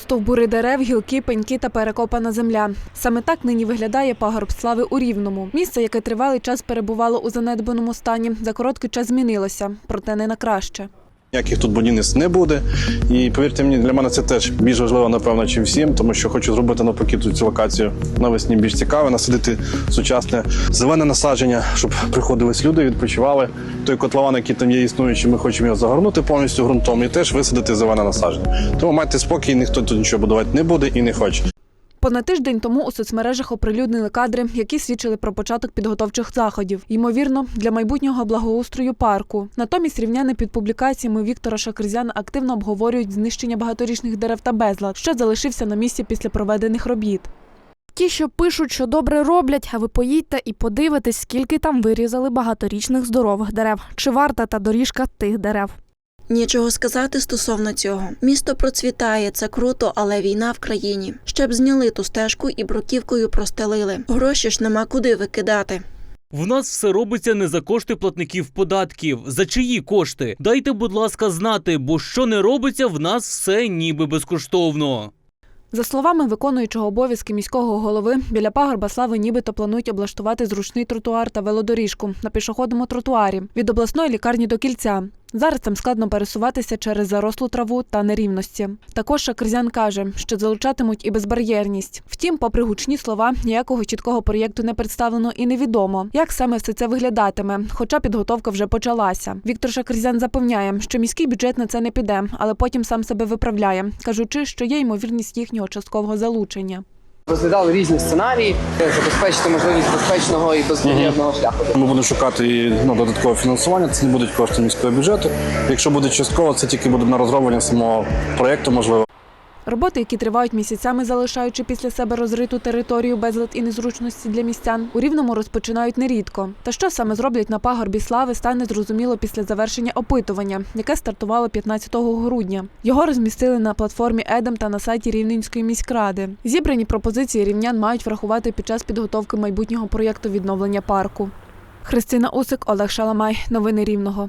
Стовбури дерев, гілки, пеньки та перекопана земля. Саме так нині виглядає пагорб слави у Рівному. Місце, яке тривалий час перебувало у занедбаному стані, за короткий час змінилося, проте не на краще. Ніяких тут будівництв не буде. І повірте мені, для мене це теж більш важливо, напевно, чим всім, тому що хочу зробити навпаки цю локацію навесні більш цікаво, насадити сучасне зелене насадження, щоб приходились люди, відпочивали. Той котлован, який там є існуючий, ми хочемо його загорнути повністю ґрунтом і теж висадити зелене насадження. Тому майте спокій, ніхто тут нічого будувати не буде і не хоче. Понад тиждень тому у соцмережах оприлюднили кадри, які свідчили про початок підготовчих заходів. Ймовірно, для майбутнього благоустрою парку. Натомість рівняни під публікаціями Віктора Шакризяна активно обговорюють знищення багаторічних дерев та безлад, що залишився на місці після проведених робіт. Ті, що пишуть, що добре роблять, а ви поїдьте і подивитесь, скільки там вирізали багаторічних здорових дерев. Чи варта та доріжка тих дерев? Нічого сказати стосовно цього. Місто процвітає, це круто, але війна в країні. Ще б зняли ту стежку і бруківкою простелили. Гроші ж нема куди викидати. В нас все робиться не за кошти платників податків. За чиї кошти? Дайте, будь ласка, знати, бо що не робиться, в нас все ніби безкоштовно. За словами виконуючого обов'язки міського голови, біля пагорба слави нібито планують облаштувати зручний тротуар та велодоріжку на пішохідному тротуарі від обласної лікарні до кільця. Зараз там складно пересуватися через зарослу траву та нерівності. Також Шакрзян каже, що залучатимуть і безбар'єрність. Втім, попри гучні слова, ніякого чіткого проєкту не представлено і невідомо, як саме все це виглядатиме, хоча підготовка вже почалася. Віктор Шакрзян запевняє, що міський бюджет на це не піде, але потім сам себе виправляє, кажучи, що є ймовірність їхнього часткового залучення. Розглядали різні сценарії, забезпечити можливість безпечного і безбар'єрного шляху. Ми будемо шукати ну, додаткове фінансування. Це не будуть кошти міського бюджету. Якщо буде частково, це тільки буде на розроблення самого проєкту, можливо. Роботи, які тривають місяцями, залишаючи після себе розриту територію безлад і незручності для містян, у рівному розпочинають нерідко. Та що саме зроблять на пагорбі слави, стане зрозуміло після завершення опитування, яке стартувало 15 грудня. Його розмістили на платформі Едем та на сайті Рівненської міськради. Зібрані пропозиції рівнян мають врахувати під час підготовки майбутнього проєкту відновлення парку. Христина Усик, Олег Шаламай. Новини Рівного.